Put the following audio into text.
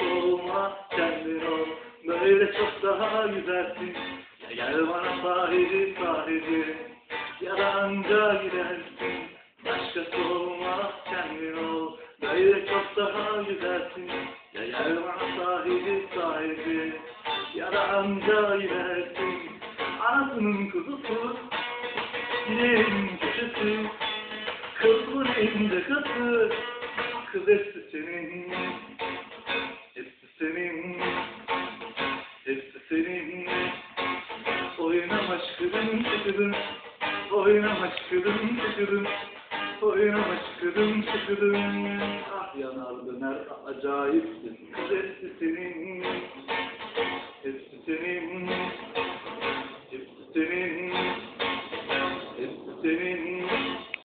olma kendin ol. Böyle çok daha güzelsin. Ya gel bana sahibi sahibi Ya da anca gidersin Başkası olma kendin ol. Böyle çok daha güzelsin. Ya gel bana sahibi sahibi Ya da anca gidersin Anasının kuzusu Dileğin köşesi Kız bu elinde kızı Kız Oynama şıkıdın şıkıdın Oynama şıkıdın şıkıdın Oynama şıkıdın şıkıdın Ah yanar döner acayipsin hepsi senin. Hepsi senin. Hepsi senin. Hepsi senin